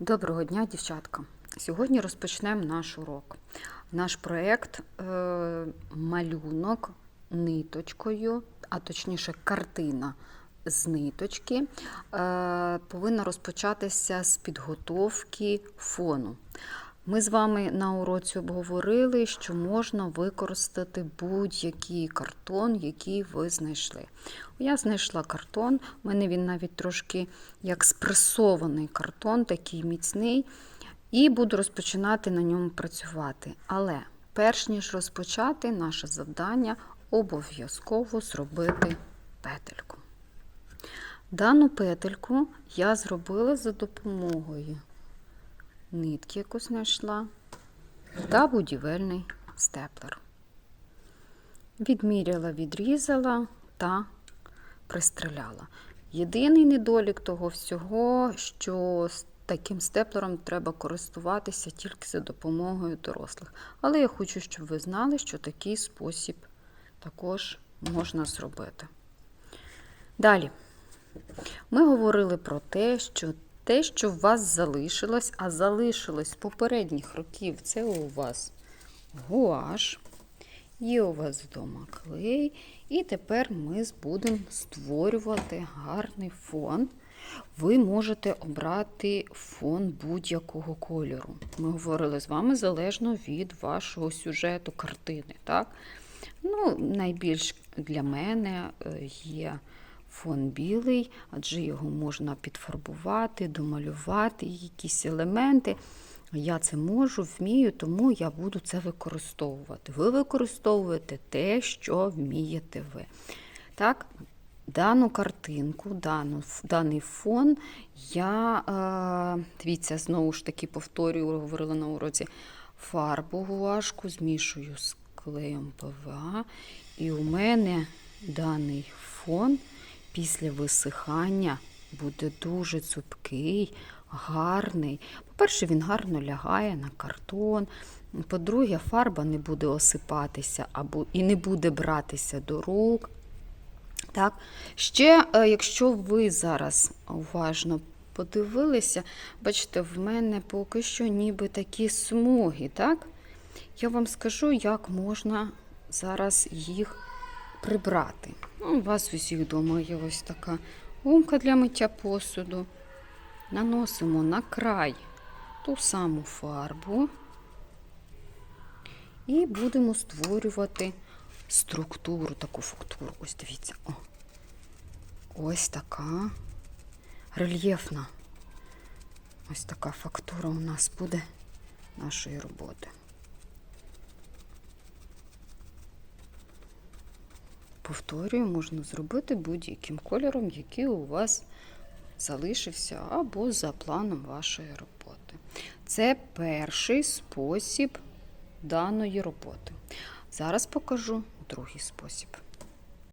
Доброго дня, дівчатка! Сьогодні розпочнемо наш урок. Наш проєкт е, малюнок ниточкою, а точніше, картина з ниточки, е, повинна розпочатися з підготовки фону. Ми з вами на уроці обговорили, що можна використати будь-який картон, який ви знайшли. Я знайшла картон, у мене він навіть трошки як спресований картон, такий міцний, і буду розпочинати на ньому працювати. Але перш ніж розпочати, наше завдання обов'язково зробити петельку. Дану петельку я зробила за допомогою нитки, яку знайшла, та будівельний степлер. Відміряла, відрізала та пристреляла. Єдиний недолік того всього, що таким степлером треба користуватися тільки за допомогою дорослих. Але я хочу, щоб ви знали, що такий спосіб також можна зробити. Далі. Ми говорили про те, що те, що у вас залишилось, а залишилось з попередніх років, це у вас гуаш, є у вас вдома клей, і тепер ми будемо створювати гарний фон. Ви можете обрати фон будь-якого кольору. Ми говорили з вами залежно від вашого сюжету картини. Так? Ну, Найбільш для мене є фон білий, адже його можна підфарбувати, домалювати, якісь елементи. Я це можу, вмію, тому я буду це використовувати. Ви використовуєте те, що вмієте ви. Так, Дану картинку, дану, даний фон я, е, дивіться, знову ж таки повторюю, говорила на уроці, фарбу гуашку змішую з клеєм ПВА. І у мене даний фон після висихання буде дуже цупкий, гарний. По-перше, він гарно лягає на картон. По-друге, фарба не буде осипатися або і не буде братися до рук. Так. Ще, якщо ви зараз уважно подивилися, бачите, в мене поки що ніби такі смуги. так? Я вам скажу, як можна зараз їх прибрати. Ну, У вас усіх вдома є ось така гумка для миття посуду. Наносимо на край ту саму фарбу і будемо створювати структуру, таку фактуру. Ось дивіться. О. Ось така рельєфна. Ось така фактура у нас буде нашої роботи. Повторюю, можна зробити будь-яким кольором, який у вас залишився, або за планом вашої роботи. Це перший спосіб даної роботи. Зараз покажу другий спосіб.